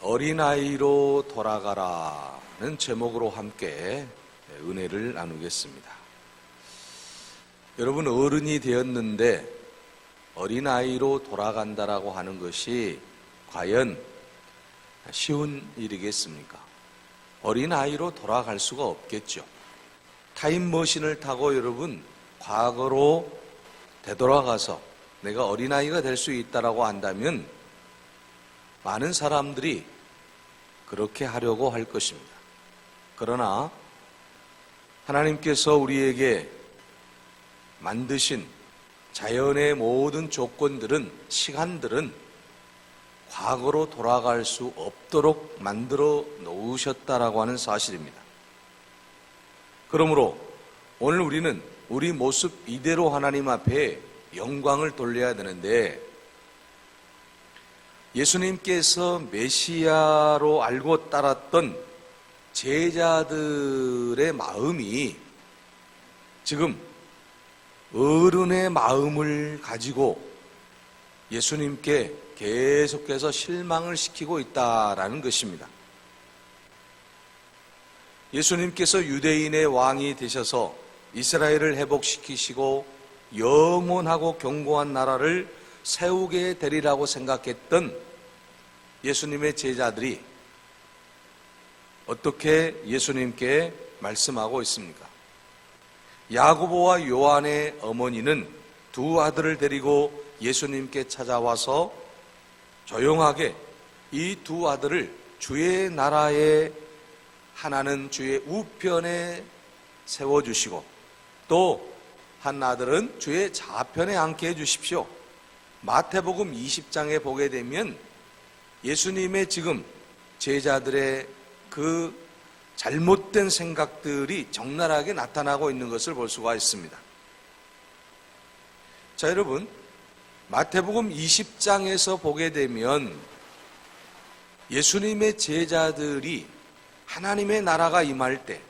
어린아이로 돌아가라는 제목으로 함께 은혜를 나누겠습니다. 여러분, 어른이 되었는데 어린아이로 돌아간다라고 하는 것이 과연 쉬운 일이겠습니까? 어린아이로 돌아갈 수가 없겠죠. 타임머신을 타고 여러분, 과거로 되돌아가서 내가 어린아이가 될 수 있다라고 한다면 많은 사람들이 그렇게 하려고 할 것입니다. 그러나 하나님께서 우리에게 만드신 자연의 모든 조건들은, 시간들은 과거로 돌아갈 수 없도록 만들어 놓으셨다라고 하는 사실입니다. 그러므로 오늘 우리는 우리 모습 이대로 하나님 앞에 영광을 돌려야 되는데 예수님께서 메시아로 알고 따랐던 제자들의 마음이 지금 어른의 마음을 가지고 예수님께 계속해서 실망을 시키고 있다라는 것입니다. 예수님께서 유대인의 왕이 되셔서 이스라엘을 회복시키시고 영원하고 견고한 나라를 세우게 되리라고 생각했던 예수님의 제자들이 어떻게 예수님께 말씀하고 있습니까? 야고보와 요한의 어머니는 두 아들을 데리고 예수님께 찾아와서 조용하게 이 두 아들을 주의 나라에 하나는 주의 우편에 세워주시고 또 한 아들은 주의 좌편에 앉게 해주십시오. 마태복음 20장에 보게 되면 예수님의 지금 제자들의 그 잘못된 생각들이 적나라하게 나타나고 있는 것을 볼 수가 있습니다. 자, 여러분, 마태복음 20장에서 보게 되면 예수님의 제자들이 하나님의 나라가 임할 때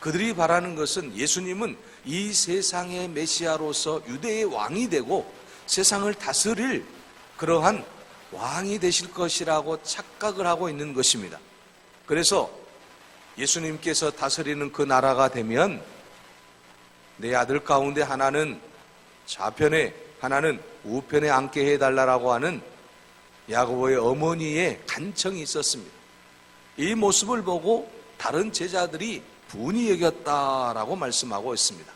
그들이 바라는 것은 예수님은 이 세상의 메시아로서 유대의 왕이 되고 세상을 다스릴 그러한 왕이 되실 것이라고 착각을 하고 있는 것입니다. 그래서 예수님께서 다스리는 그 나라가 되면 내 아들 가운데 하나는 좌편에 하나는 우편에 앉게 해달라고 하는 야고보의 어머니의 간청이 있었습니다. 이 모습을 보고 다른 제자들이 분이 여겼다라고 말씀하고 있습니다.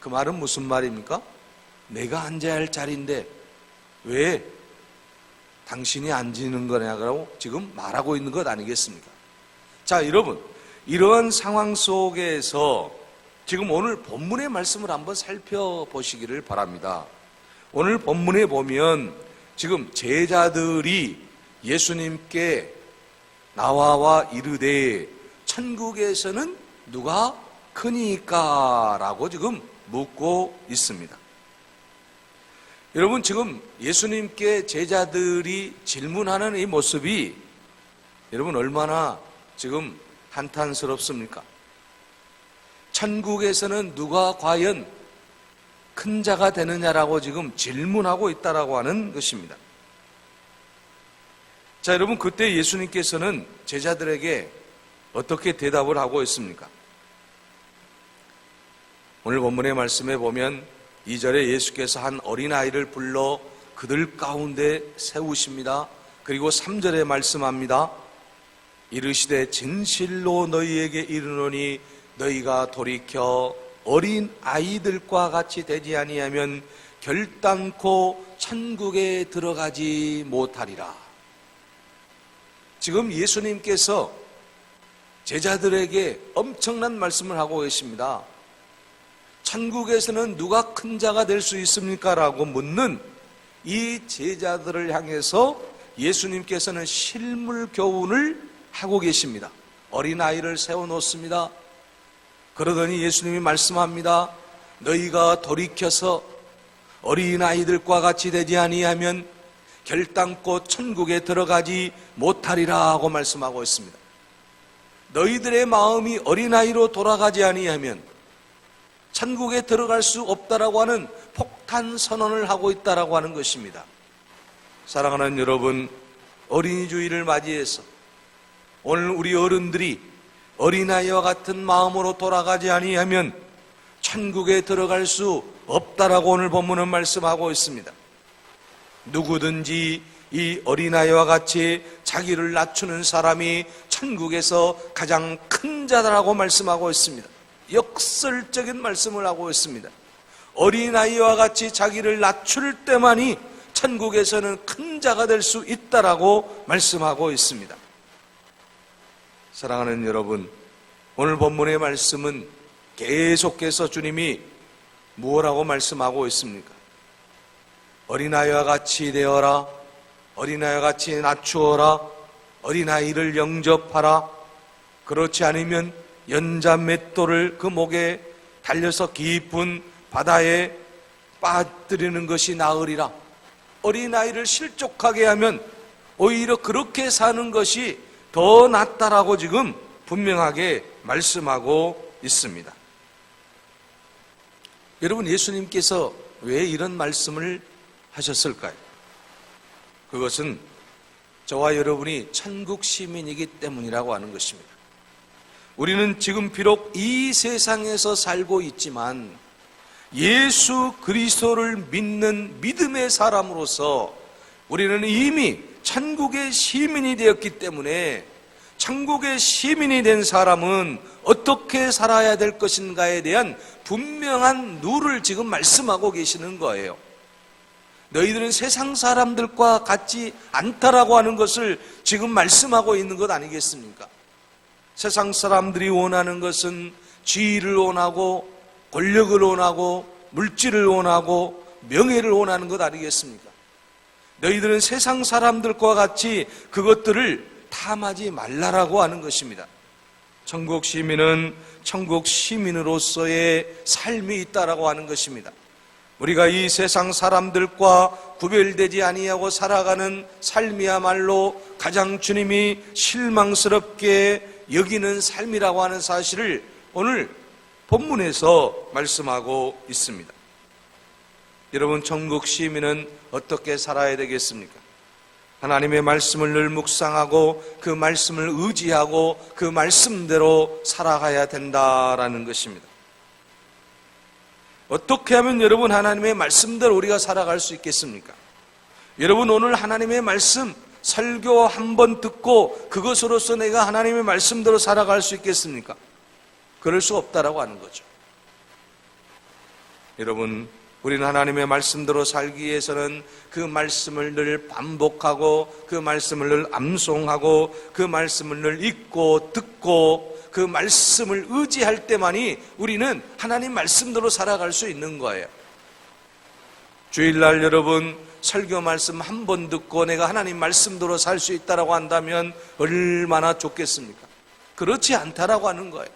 그 말은 무슨 말입니까? 내가 앉아야 할 자리인데 왜 당신이 앉는 거냐고 지금 말하고 있는 것 아니겠습니까? 자, 여러분, 이러한 상황 속에서 지금 오늘 본문의 말씀을 한번 살펴보시기를 바랍니다. 오늘 본문에 보면 지금 제자들이 예수님께 나와와 이르되 천국에서는 누가 크니까? 라고 지금 묻고 있습니다. 여러분 지금 예수님께 제자들이 질문하는 이 모습이 여러분 얼마나 지금 한탄스럽습니까? 천국에서는 누가 과연 큰 자가 되느냐라고 지금 질문하고 있다라고 하는 것입니다. 자, 여러분 그때 예수님께서는 제자들에게 어떻게 대답을 하고 있습니까? 오늘 본문의 말씀에 보면 2절에 예수께서 한 어린아이를 불러 그들 가운데 세우십니다. 그리고 3절에 말씀합니다. 이르시되 진실로 너희에게 이르노니 너희가 돌이켜 어린 아이들과 같이 되지 아니하면 결단코 천국에 들어가지 못하리라. 지금 예수님께서 제자들에게 엄청난 말씀을 하고 계십니다. 천국에서는 누가 큰 자가 될 수 있습니까? 라고 묻는 이 제자들을 향해서 예수님께서는 실물 교훈을 하고 계십니다. 어린아이를 세워놓습니다. 그러더니 예수님이 말씀합니다. 너희가 돌이켜서 어린아이들과 같이 되지 아니하면 결단코 천국에 들어가지 못하리라 하고 말씀하고 있습니다. 너희들의 마음이 어린아이로 돌아가지 아니하면 천국에 들어갈 수 없다라고 하는 폭탄 선언을 하고 있다라고 하는 것입니다. 사랑하는 여러분, 어린이 주일을 맞이해서 오늘 우리 어른들이 어린아이와 같은 마음으로 돌아가지 아니하면 천국에 들어갈 수 없다라고 오늘 본문은 말씀하고 있습니다. 누구든지 이 어린아이와 같이 자기를 낮추는 사람이 천국에서 가장 큰 자다라고 말씀하고 있습니다. 역설적인 말씀을 하고 있습니다. 어린아이와 같이 자기를 낮출 때만이 천국에서는 큰 자가 될 수 있다라고 말씀하고 있습니다. 사랑하는 여러분, 오늘 본문의 말씀은 계속해서 주님이 무엇라고 말씀하고 있습니까? 어린아이와 같이 되어라. 어린아이와 같이 낮추어라. 어린아이를 영접하라. 그렇지 않으면 연자 맷돌을 그 목에 달려서 깊은 바다에 빠뜨리는 것이 나으리라. 어린아이를 실족하게 하면 오히려 그렇게 사는 것이 더 낫다라고 지금 분명하게 말씀하고 있습니다. 여러분, 예수님께서 왜 이런 말씀을 하셨을까요? 그것은 저와 여러분이 천국 시민이기 때문이라고 하는 것입니다. 우리는 지금 비록 이 세상에서 살고 있지만 예수 그리스도를 믿는 믿음의 사람으로서 우리는 이미 천국의 시민이 되었기 때문에 천국의 시민이 된 사람은 어떻게 살아야 될 것인가에 대한 분명한 룰을 지금 말씀하고 계시는 거예요. 너희들은 세상 사람들과 같지 않다라고 하는 것을 지금 말씀하고 있는 것 아니겠습니까? 세상 사람들이 원하는 것은 지위를 원하고 권력을 원하고 물질을 원하고 명예를 원하는 것 아니겠습니까? 너희들은 세상 사람들과 같이 그것들을 탐하지 말라라고 하는 것입니다. 천국 시민은 천국 시민으로서의 삶이 있다라고 하는 것입니다. 우리가 이 세상 사람들과 구별되지 아니하고 살아가는 삶이야말로 가장 주님이 실망스럽게 여기는 삶이라고 하는 사실을 오늘 본문에서 말씀하고 있습니다. 여러분, 천국 시민은 어떻게 살아야 되겠습니까? 하나님의 말씀을 늘 묵상하고 그 말씀을 의지하고 그 말씀대로 살아가야 된다라는 것입니다. 어떻게 하면 여러분 하나님의 말씀대로 우리가 살아갈 수 있겠습니까? 여러분 오늘 하나님의 말씀 설교 한 번 듣고 그것으로서 내가 하나님의 말씀대로 살아갈 수 있겠습니까? 그럴 수 없다라고 하는 거죠. 여러분 우리는 하나님의 말씀대로 살기 위해서는 그 말씀을 늘 반복하고 그 말씀을 늘 암송하고 그 말씀을 늘 읽고 듣고 그 말씀을 의지할 때만이 우리는 하나님 말씀대로 살아갈 수 있는 거예요. 주일날 여러분 설교 말씀 한 번 듣고 내가 하나님 말씀대로 살 수 있다라고 한다면 얼마나 좋겠습니까? 그렇지 않다라고 하는 거예요.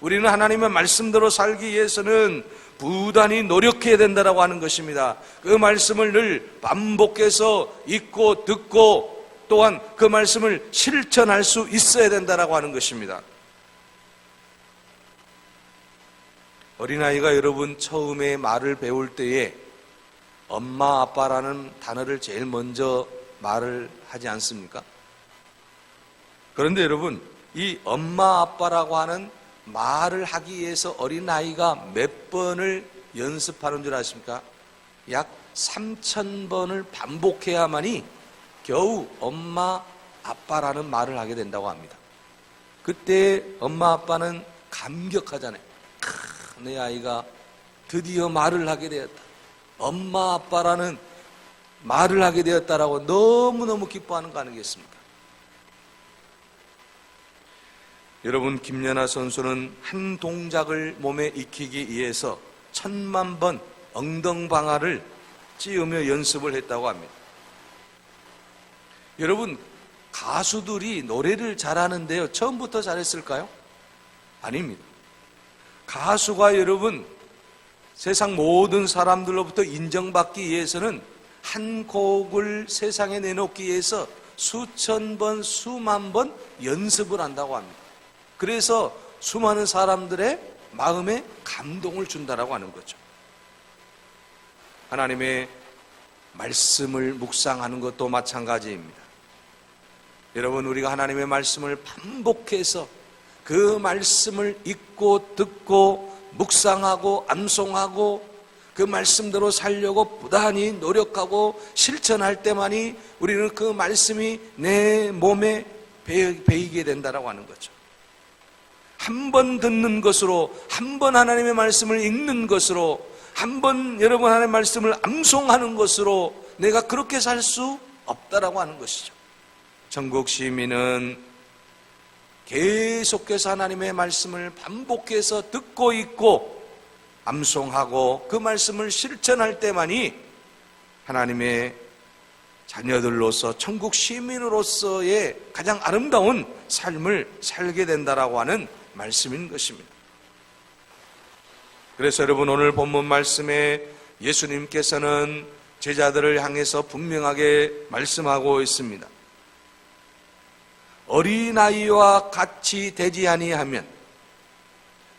우리는 하나님의 말씀대로 살기 위해서는 부단히 노력해야 된다라고 하는 것입니다. 그 말씀을 늘 반복해서 읽고 듣고 또한 그 말씀을 실천할 수 있어야 된다라고 하는 것입니다. 어린아이가 여러분 처음에 말을 배울 때에 엄마 아빠라는 단어를 제일 먼저 말을 하지 않습니까? 그런데 여러분 이 엄마 아빠라고 하는 말을 하기 위해서 어린아이가 몇 번을 연습하는 줄 아십니까? 약 3천 번을 반복해야만이 겨우 엄마 아빠라는 말을 하게 된다고 합니다. 그때 엄마 아빠는 감격하잖아요. 크, 내 아이가 드디어 말을 하게 되었다. 엄마 아빠라는 말을 하게 되었다라고 너무너무 기뻐하는 거 아니겠습니까? 여러분 김연아 선수는 한 동작을 몸에 익히기 위해서 천만 번 엉덩방아를 찌으며 연습을 했다고 합니다. 여러분 가수들이 노래를 잘하는데요. 처음부터 잘했을까요? 아닙니다. 가수가 여러분 세상 모든 사람들로부터 인정받기 위해서는 한 곡을 세상에 내놓기 위해서 수천 번, 수만 번 연습을 한다고 합니다. 그래서 수많은 사람들의 마음에 감동을 준다라고 하는 거죠. 하나님의 말씀을 묵상하는 것도 마찬가지입니다. 여러분, 우리가 하나님의 말씀을 반복해서 그 말씀을 읽고 듣고 묵상하고 암송하고 그 말씀대로 살려고 부단히 노력하고 실천할 때만이 우리는 그 말씀이 내 몸에 배- 배이게 된다라고 하는 거죠. 한 번 듣는 것으로, 한 번 하나님의 말씀을 읽는 것으로, 한 번 여러분 하나님의 말씀을 암송하는 것으로 내가 그렇게 살 수 없다라고 하는 것이죠. 전국 시민은 계속해서 하나님의 말씀을 반복해서 듣고 있고 암송하고 그 말씀을 실천할 때만이 하나님의 자녀들로서 천국 시민으로서의 가장 아름다운 삶을 살게 된다라고 하는 말씀인 것입니다. 그래서 여러분 오늘 본문 말씀에 예수님께서는 제자들을 향해서 분명하게 말씀하고 있습니다. 어린아이와 같이 되지 아니하면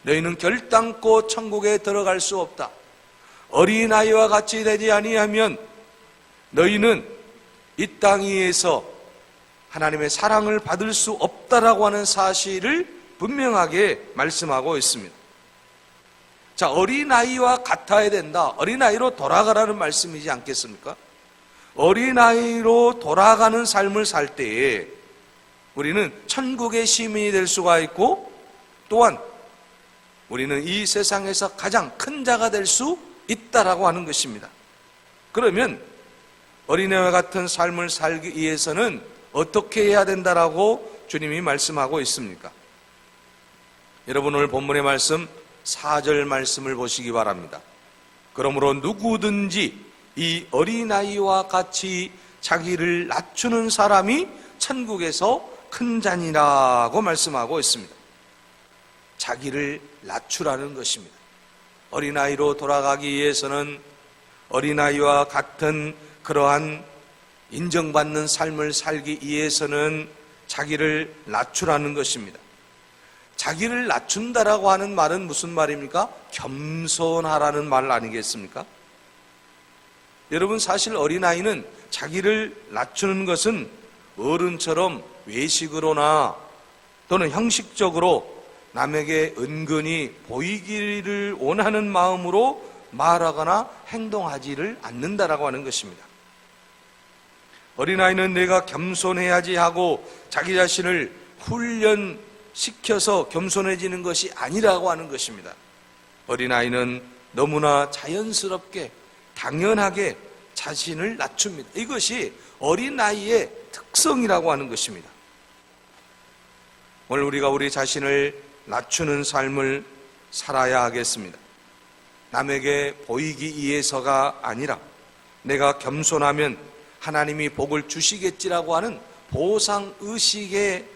너희는 결단코 천국에 들어갈 수 없다. 어린아이와 같이 되지 아니하면 너희는 이 땅 위에서 하나님의 사랑을 받을 수 없다라고 하는 사실을 분명하게 말씀하고 있습니다. 자, 어린아이와 같아야 된다. 어린아이로 돌아가라는 말씀이지 않겠습니까? 어린아이로 돌아가는 삶을 살 때에 우리는 천국의 시민이 될 수가 있고 또한 우리는 이 세상에서 가장 큰 자가 될 수 있다라고 하는 것입니다. 그러면 어린애와 같은 삶을 살기 위해서는 어떻게 해야 된다라고 주님이 말씀하고 있습니까? 여러분 오늘 본문의 말씀 4절 말씀을 보시기 바랍니다. 그러므로 누구든지 이 어린아이와 같이 자기를 낮추는 사람이 천국에서 큰 잔이라고 말씀하고 있습니다. 자기를 낮추라는 것입니다. 어린아이로 돌아가기 위해서는 어린아이와 같은 그러한 인정받는 삶을 살기 위해서는 자기를 낮추라는 것입니다. 자기를 낮춘다라고 하는 말은 무슨 말입니까? 겸손하라는 말 아니겠습니까? 여러분 사실 어린아이는 자기를 낮추는 것은 어른처럼 외식으로나 또는 형식적으로 남에게 은근히 보이기를 원하는 마음으로 말하거나 행동하지를 않는다라고 하는 것입니다. 어린아이는 내가 겸손해야지 하고 자기 자신을 훈련시켜서 겸손해지는 것이 아니라고 하는 것입니다. 어린아이는 너무나 자연스럽게 당연하게 자신을 낮춥니다. 이것이 어린아이의 특성이라고 하는 것입니다. 오늘 우리가 우리 자신을 낮추는 삶을 살아야 하겠습니다. 남에게 보이기 위해서가 아니라 내가 겸손하면 하나님이 복을 주시겠지라고 하는 보상 의식에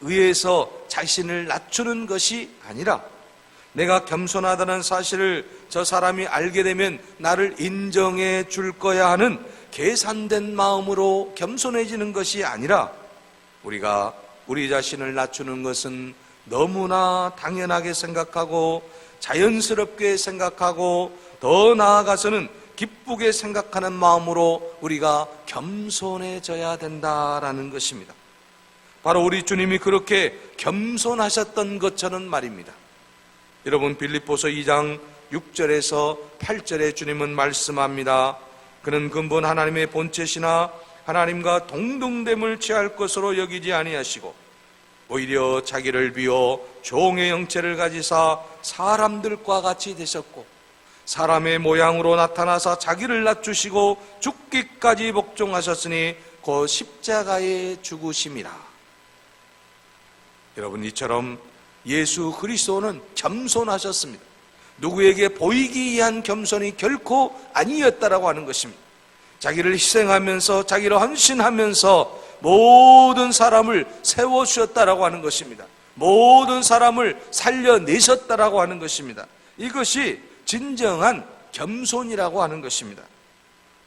의해서 자신을 낮추는 것이 아니라 내가 겸손하다는 사실을 저 사람이 알게 되면 나를 인정해 줄 거야 하는 계산된 마음으로 겸손해지는 것이 아니라 우리가 우리 자신을 낮추는 것은 너무나 당연하게 생각하고 자연스럽게 생각하고 더 나아가서는 기쁘게 생각하는 마음으로 우리가 겸손해져야 된다라는 것입니다. 바로 우리 주님이 그렇게 겸손하셨던 것처럼 말입니다. 여러분 빌립보서 2장 6절에서 8절에 주님은 말씀합니다. 그는 근본 하나님의 본체시나 하나님과 동등됨을 취할 것으로 여기지 아니하시고 오히려 자기를 비워 종의 형체를 가지사 사람들과 같이 되셨고 사람의 모양으로 나타나사 자기를 낮추시고 죽기까지 복종하셨으니 그 십자가에 죽으심이라. 여러분 이처럼 예수 그리스도는 겸손하셨습니다. 누구에게 보이기 위한 겸손이 결코 아니었다라고 하는 것입니다. 자기를 희생하면서 자기를 헌신하면서 모든 사람을 세워 주셨다라고 하는 것입니다. 모든 사람을 살려내셨다라고 하는 것입니다. 이것이 진정한 겸손이라고 하는 것입니다.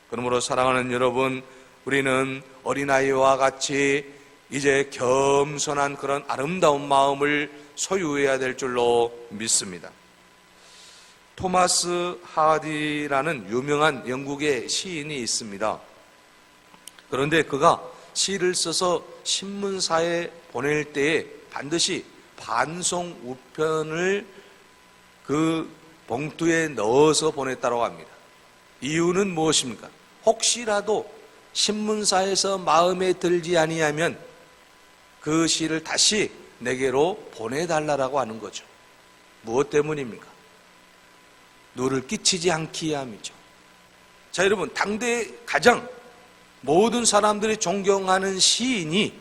그러므로 사랑하는 여러분, 우리는 어린아이와 같이 이제 겸손한 그런 아름다운 마음을 소유해야 될 줄로 믿습니다. 토마스 하디라는 유명한 영국의 시인이 있습니다. 그런데 그가 시를 써서 신문사에 보낼 때에 반드시 반송 우편을 그 봉투에 넣어서 보냈다고 합니다. 이유는 무엇입니까? 혹시라도 신문사에서 마음에 들지 아니하면 그 시를 다시 내게로 보내달라고 하는 거죠. 무엇 때문입니까? 누를 끼치지 않기 위함이죠. 자, 여러분, 당대 가장 모든 사람들이 존경하는 시인이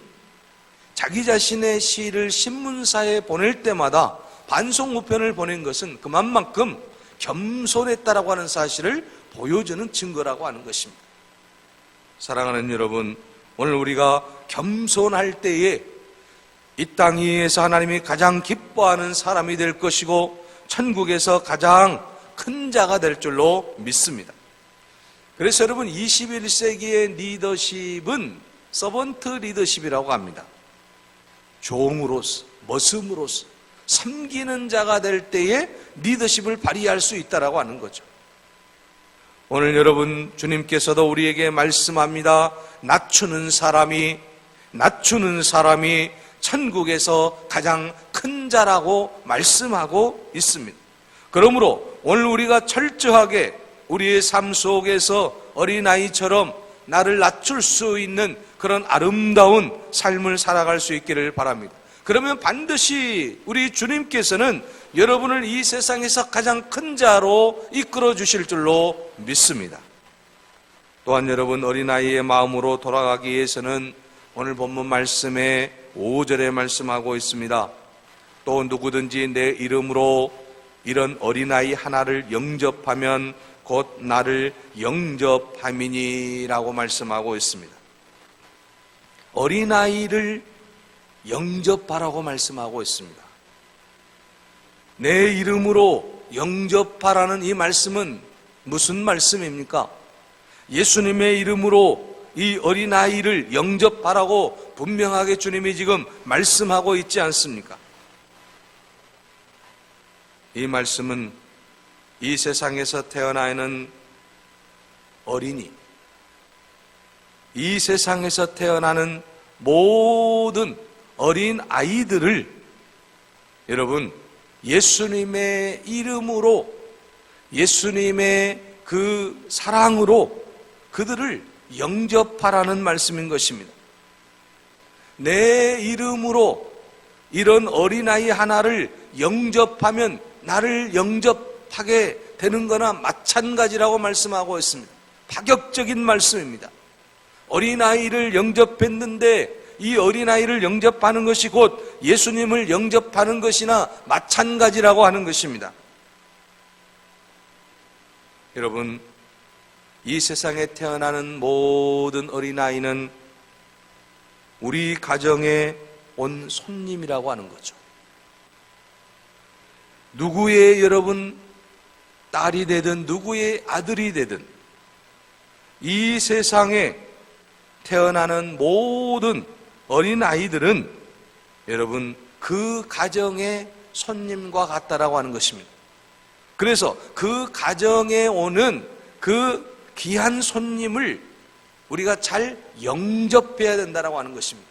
자기 자신의 시를 신문사에 보낼 때마다 반송 우편을 보낸 것은 그만큼 겸손했다라고 하는 사실을 보여주는 증거라고 하는 것입니다. 사랑하는 여러분, 오늘 우리가 겸손할 때에 이 땅 위에서 하나님이 가장 기뻐하는 사람이 될 것이고 천국에서 가장 큰 자가 될 줄로 믿습니다. 그래서 여러분 21세기의 리더십은 서번트 리더십이라고 합니다. 종으로서, 머슴으로서, 섬기는 자가 될 때에 리더십을 발휘할 수 있다라고 하는 거죠. 오늘 여러분 주님께서도 우리에게 말씀합니다. 낮추는 사람이 낮추는 사람이 천국에서 가장 큰 자라고 말씀하고 있습니다. 그러므로 오늘 우리가 철저하게 우리의 삶 속에서 어린아이처럼 나를 낮출 수 있는 그런 아름다운 삶을 살아갈 수 있기를 바랍니다. 그러면 반드시 우리 주님께서는 여러분을 이 세상에서 가장 큰 자로 이끌어 주실 줄로 믿습니다. 또한 여러분 어린아이의 마음으로 돌아가기 위해서는 오늘 본문 말씀에 5절에 말씀하고 있습니다. 또 누구든지 내 이름으로 이런 어린아이 하나를 영접하면 곧 나를 영접함이니라고 말씀하고 있습니다. 어린아이를 영접하라고 말씀하고 있습니다. 내 이름으로 영접하라는 이 말씀은 무슨 말씀입니까? 예수님의 이름으로 이 어린아이를 영접하라고 분명하게 주님이 지금 말씀하고 있지 않습니까? 이 말씀은 이 세상에서 태어나 있는 어린이, 이 세상에서 태어나는 모든 어린 아이들을 여러분 예수님의 이름으로 예수님의 그 사랑으로 그들을 영접하라는 말씀인 것입니다. 내 이름으로 이런 어린아이 하나를 영접하면 나를 영접하게 되는 거나 마찬가지라고 말씀하고 있습니다. 파격적인 말씀입니다. 어린아이를 영접했는데 이 어린아이를 영접하는 것이 곧 예수님을 영접하는 것이나 마찬가지라고 하는 것입니다. 여러분, 이 세상에 태어나는 모든 어린아이는 우리 가정에 온 손님이라고 하는 거죠. 누구의 여러분 딸이 되든 누구의 아들이 되든 이 세상에 태어나는 모든 어린 아이들은 여러분 그 가정의 손님과 같다라고 하는 것입니다. 그래서 그 가정에 오는 그 귀한 손님을 우리가 잘 영접해야 된다라고 하는 것입니다.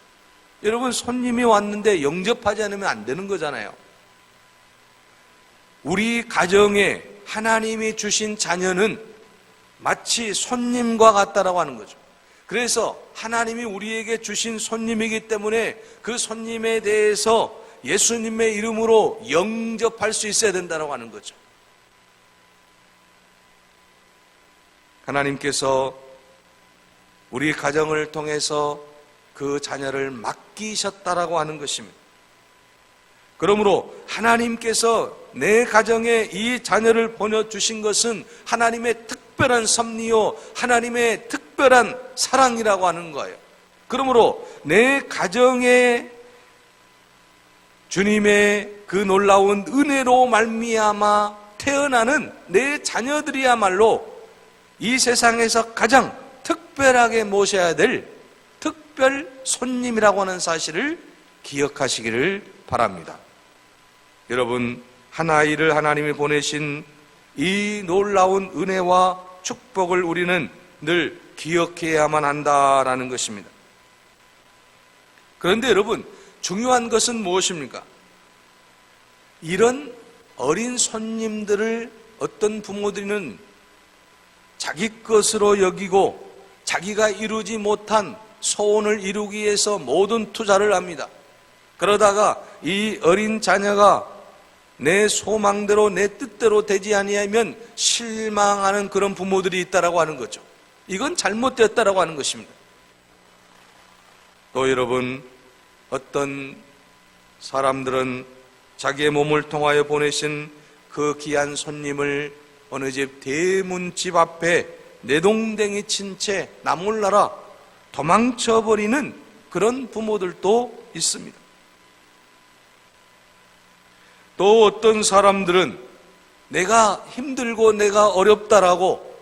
여러분 손님이 왔는데 영접하지 않으면 안 되는 거잖아요. 우리 가정에 하나님이 주신 자녀는 마치 손님과 같다라고 하는 거죠. 그래서 하나님이 우리에게 주신 손님이기 때문에 그 손님에 대해서 예수님의 이름으로 영접할 수 있어야 된다고 하는 거죠. 하나님께서 우리 가정을 통해서 그 자녀를 맡기셨다라고 하는 것입니다. 그러므로 하나님께서 내 가정에 이 자녀를 보내주신 것은 하나님의 특별한 섭리요, 하나님의 특별한 사랑이라고 하는 거예요. 그러므로 내 가정에 주님의 그 놀라운 은혜로 말미암아 태어나는 내 자녀들이야말로 이 세상에서 가장 특별하게 모셔야 될 특별 손님이라고 하는 사실을 기억하시기를 바랍니다. 여러분, 한 아이를 하나님이 보내신 이 놀라운 은혜와 축복을 우리는 늘 기억해야만 한다라는 것입니다. 그런데 여러분, 중요한 것은 무엇입니까? 이런 어린 손님들을 어떤 부모들은 자기 것으로 여기고 자기가 이루지 못한 소원을 이루기 위해서 모든 투자를 합니다. 그러다가 이 어린 자녀가 내 소망대로 내 뜻대로 되지 아니하면 실망하는 그런 부모들이 있다라고 하는 거죠. 이건 잘못되었다라고 하는 것입니다. 또 여러분 어떤 사람들은 자기의 몸을 통하여 보내신 그 귀한 손님을 어느 집 대문집 앞에 내동댕이 친 채 나몰라라 도망쳐버리는 그런 부모들도 있습니다. 또 어떤 사람들은 내가 힘들고 내가 어렵다라고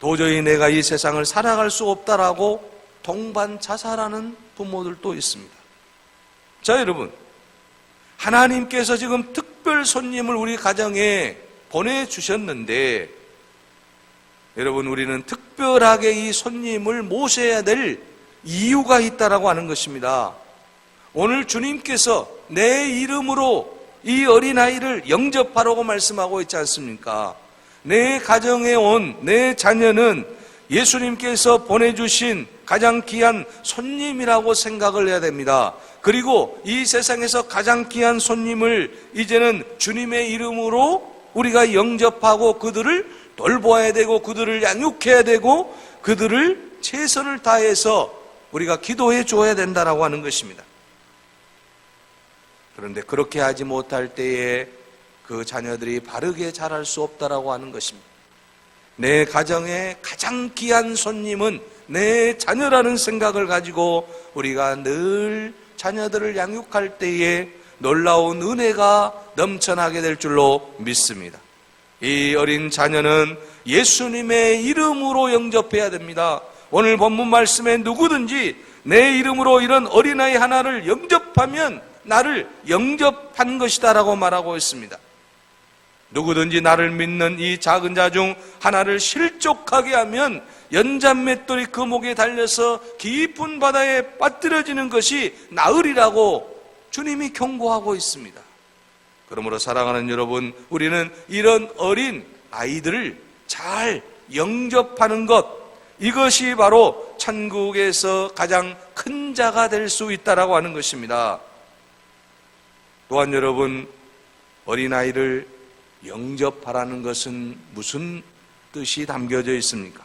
도저히 내가 이 세상을 살아갈 수 없다라고 동반 자살하는 부모들도 있습니다. 자, 여러분. 하나님께서 지금 특별 손님을 우리 가정에 보내주셨는데, 여러분, 우리는 특별하게 이 손님을 모셔야 될 이유가 있다라고 하는 것입니다. 오늘 주님께서 내 이름으로 이 어린아이를 영접하라고 말씀하고 있지 않습니까? 내 가정에 온 내 자녀는 예수님께서 보내주신 가장 귀한 손님이라고 생각을 해야 됩니다. 그리고 이 세상에서 가장 귀한 손님을 이제는 주님의 이름으로 우리가 영접하고 그들을 돌보아야 되고 그들을 양육해야 되고 그들을 최선을 다해서 우리가 기도해 줘야 된다라고 하는 것입니다. 그런데 그렇게 하지 못할 때에 그 자녀들이 바르게 자랄 수 없다라고 하는 것입니다. 내 가정의 가장 귀한 손님은 내 자녀라는 생각을 가지고 우리가 늘 자녀들을 양육할 때에 놀라운 은혜가 넘쳐나게 될 줄로 믿습니다. 이 어린 자녀는 예수님의 이름으로 영접해야 됩니다. 오늘 본문 말씀에 누구든지 내 이름으로 이런 어린아이 하나를 영접하면 나를 영접한 것이다라고 말하고 있습니다. 누구든지 나를 믿는 이 작은 자 중 하나를 실족하게 하면 연잔 맷돌이 그 목에 달려서 깊은 바다에 빠뜨려지는 것이 나으리라고 주님이 경고하고 있습니다. 그러므로 사랑하는 여러분, 우리는 이런 어린 아이들을 잘 영접하는 것, 이것이 바로 천국에서 가장 큰 자가 될 수 있다라고 하는 것입니다. 또한 여러분, 어린아이를 영접하라는 것은 무슨 뜻이 담겨져 있습니까?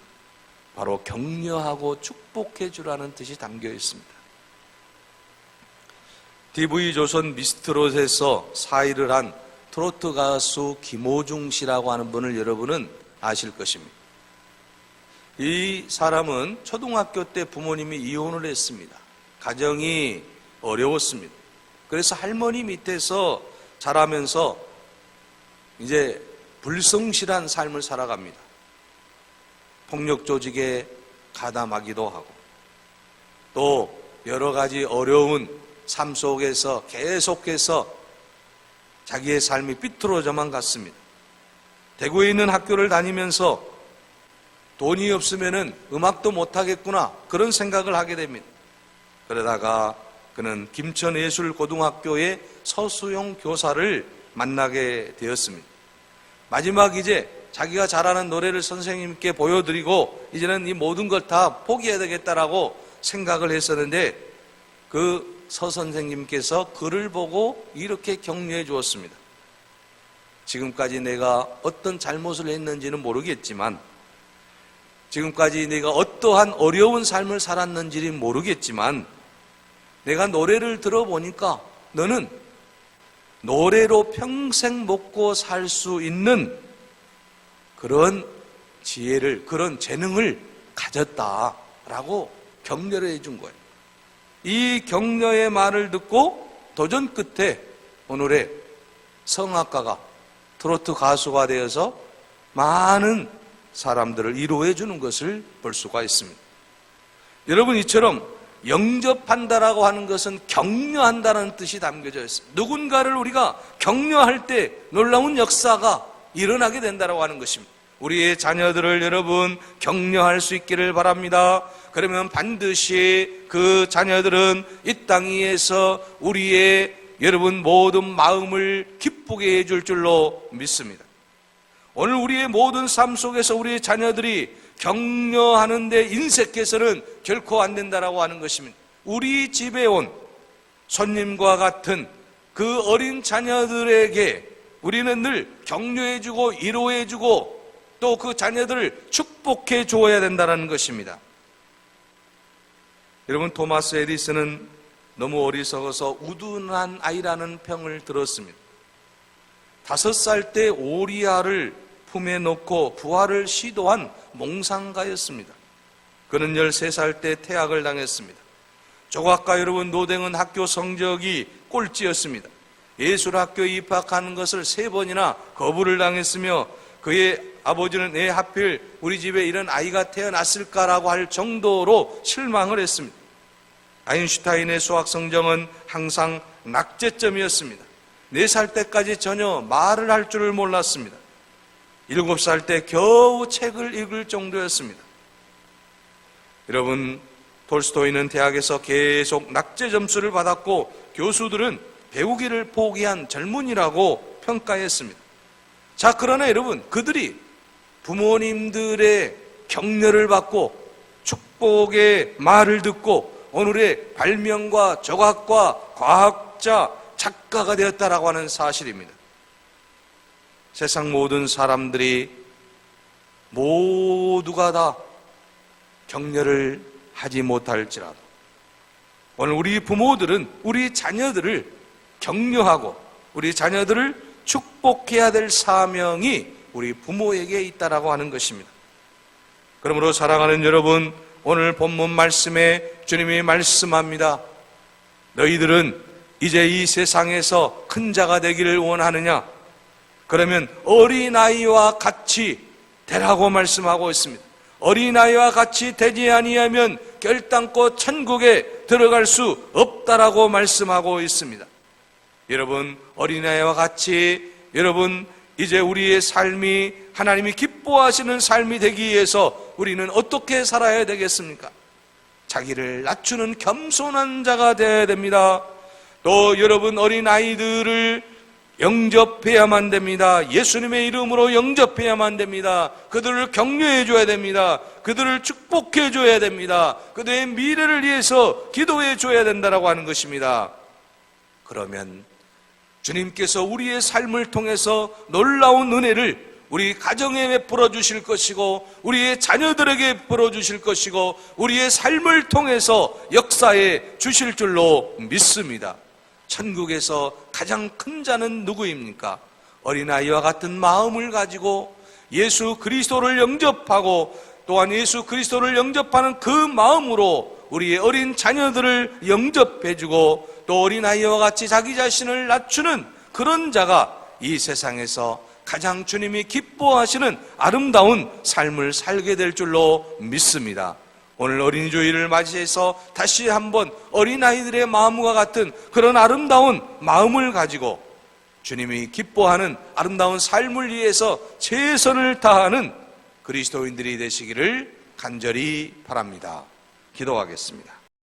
바로 격려하고 축복해 주라는 뜻이 담겨 있습니다. TV조선 미스트롯에서 사의를 한 트로트 가수 김호중 씨라고 하는 분을 여러분은 아실 것입니다. 이 사람은 초등학교 때 부모님이 이혼을 했습니다. 가정이 어려웠습니다. 그래서 할머니 밑에서 자라면서 이제 불성실한 삶을 살아갑니다. 폭력 조직에 가담하기도 하고 또 여러 가지 어려운 삶 속에서 계속해서 자기의 삶이 삐뚤어져만 갔습니다. 대구에 있는 학교를 다니면서 돈이 없으면은 음악도 못 하겠구나 그런 생각을 하게 됩니다. 그러다가 그는 김천예술고등학교의 서수용 교사를 만나게 되었습니다. 마지막 이제 자기가 잘하는 노래를 선생님께 보여드리고 이제는 이 모든 걸 다 포기해야 되겠다라고 생각을 했었는데 그 서 선생님께서 글을 보고 이렇게 격려해 주었습니다. 지금까지 내가 어떤 잘못을 했는지는 모르겠지만 지금까지 내가 어떠한 어려운 삶을 살았는지는 모르겠지만 내가 노래를 들어보니까 너는 노래로 평생 먹고 살 수 있는 그런 지혜를, 그런 재능을 가졌다라고 격려를 해준 거예요. 이 격려의 말을 듣고 도전 끝에 오늘의 성악가가 트로트 가수가 되어서 많은 사람들을 위로해 주는 것을 볼 수가 있습니다. 여러분 이처럼 영접한다라고 하는 것은 격려한다는 뜻이 담겨져 있습니다. 누군가를 우리가 격려할 때 놀라운 역사가 일어나게 된다라고 하는 것입니다. 우리의 자녀들을 여러분 격려할 수 있기를 바랍니다. 그러면 반드시 그 자녀들은 이 땅 위에서 우리의 여러분 모든 마음을 기쁘게 해줄 줄로 믿습니다. 오늘 우리의 모든 삶 속에서 우리의 자녀들이 격려하는데 인색해서는 결코 안 된다라고 하는 것입니다. 우리 집에 온 손님과 같은 그 어린 자녀들에게 우리는 늘 격려해주고 위로해주고 또 그 자녀들을 축복해 주어야 된다는 것입니다. 여러분 토마스 에디슨은 너무 어리석어서 우둔한 아이라는 평을 들었습니다. 다섯 살 때 오리아를 품에 넣고 부활을 시도한 몽상가였습니다. 그는 13살 때 퇴학을 당했습니다. 조각가 여러분 노댕은 학교 성적이 꼴찌였습니다. 예술학교에 입학하는 것을 세 번이나 거부를 당했으며 그의 아버지는 왜 하필 우리 집에 이런 아이가 태어났을까라고 할 정도로 실망을 했습니다. 아인슈타인의 수학 성적은 항상 낙제점이었습니다. 네살 때까지 전혀 말을 할 줄을 몰랐습니다. 일곱 살 때 겨우 책을 읽을 정도였습니다. 여러분, 톨스토이는 대학에서 계속 낙제 점수를 받았고 교수들은 배우기를 포기한 젊은이라고 평가했습니다. 자, 그러나 여러분, 그들이 부모님들의 격려를 받고 축복의 말을 듣고 오늘의 발명과 조각과 과학자, 작가가 되었다라고 하는 사실입니다. 세상 모든 사람들이 모두가 다 격려를 하지 못할지라도 오늘 우리 부모들은 우리 자녀들을 격려하고 우리 자녀들을 축복해야 될 사명이 우리 부모에게 있다라고 하는 것입니다. 그러므로 사랑하는 여러분, 오늘 본문 말씀에 주님이 말씀합니다. 너희들은 이제 이 세상에서 큰 자가 되기를 원하느냐? 그러면 어린아이와 같이 되라고 말씀하고 있습니다. 어린아이와 같이 되지 아니하면 결단코 천국에 들어갈 수 없다라고 말씀하고 있습니다. 여러분, 어린아이와 같이 여러분 이제 우리의 삶이 하나님이 기뻐하시는 삶이 되기 위해서 우리는 어떻게 살아야 되겠습니까? 자기를 낮추는 겸손한 자가 되어야 됩니다. 또 여러분 어린 아이들을 영접해야만 됩니다. 예수님의 이름으로 영접해야만 됩니다. 그들을 격려해 줘야 됩니다. 그들을 축복해 줘야 됩니다. 그들의 미래를 위해서 기도해 줘야 된다라고 하는 것입니다. 그러면 주님께서 우리의 삶을 통해서 놀라운 은혜를 우리 가정에 베풀어 주실 것이고 우리의 자녀들에게 베풀어 주실 것이고 우리의 삶을 통해서 역사에 주실 줄로 믿습니다. 천국에서 가장 큰 자는 누구입니까? 어린아이와 같은 마음을 가지고 예수 그리스도를 영접하고 또한 예수 그리스도를 영접하는 그 마음으로 우리의 어린 자녀들을 영접해주고 또 어린아이와 같이 자기 자신을 낮추는 그런 자가 이 세상에서 가장 주님이 기뻐하시는 아름다운 삶을 살게 될 줄로 믿습니다. 오늘 어린이 주일을 맞이해서 다시 한번 어린아이들의 마음과 같은 그런 아름다운 마음을 가지고 주님이 기뻐하는 아름다운 삶을 위해서 최선을 다하는 그리스도인들이 되시기를 간절히 바랍니다. 기도하겠습니다.